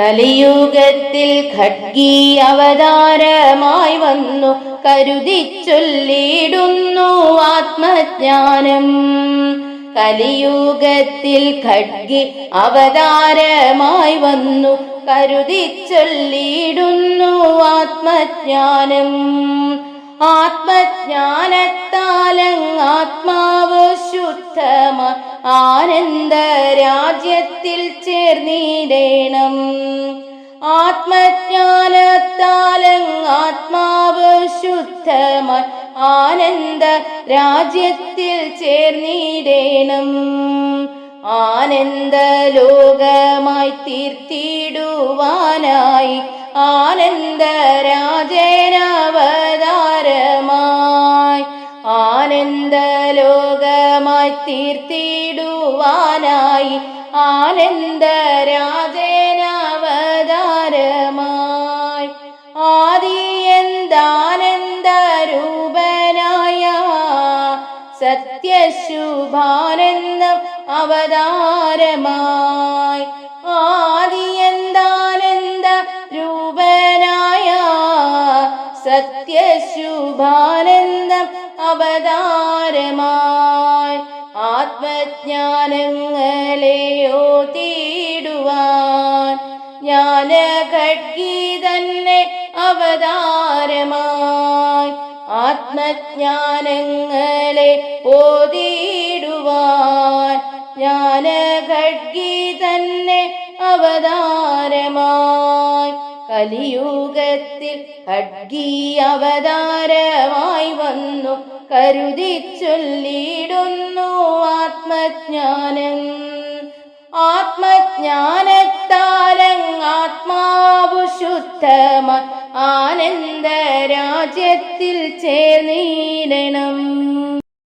കലിയുഗത്തിൽ ഖഡ്ഗി അവതാരമായി വന്നു കരുതി ചൊല്ലിടുന്നു ആത്മജ്ഞാനം. കലിയുഗത്തിൽ ഖഡ്ഗി അവതാരമായി വന്നു കരുതി ചൊല്ലിടുന്നു ആത്മജ്ഞാനം. ആത്മജ്ഞാനത്താലങ് ആത്മാവ് ശുദ്ധമ ആനന്ദ രാജ്യത്തിൽ ചേർന്നിടേണം. ആത്മജ്ഞാനത്താലങ് ആത്മാവ് ശുദ്ധമ ആനന്ദ രാജ്യത്തിൽ ചേർന്നിടേണം. ആനന്ദ ലോകമായി തീർത്തിടുവാനായി ആനന്ദ രാജനവതാരമായി ആനന്ദ ലോകമായി തീർത്തിടുവാനായി ആനന്ദ രാജനവതാരമായി ആദി എന്താനന്ദ രൂപനായ സത്യശുഭാനന്ദം അവതാരമായി സത്യശുഭാനന്ദം അവതാരമായി ആത്മജ്ഞാനങ്ങളെ തീടുവാൻ ജ്ഞാന തന്നെ അവതാരമായി ആത്മജ്ഞാനങ്ങളെ ഓതിടുവാൻ കലിയുഗത്തിൽ ഖഡ്ഗി അവതാരമായി വന്നു. കരുതി ചൊല്ലിടുന്നു ആത്മജ്ഞാനം ആത്മജ്ഞാനത്താലങ് ആത്മാവു ശുദ്ധമ. ആനന്ദരാജ്യത്തിൽ രാജ്യത്തിൽ ചേർന്നിടണം.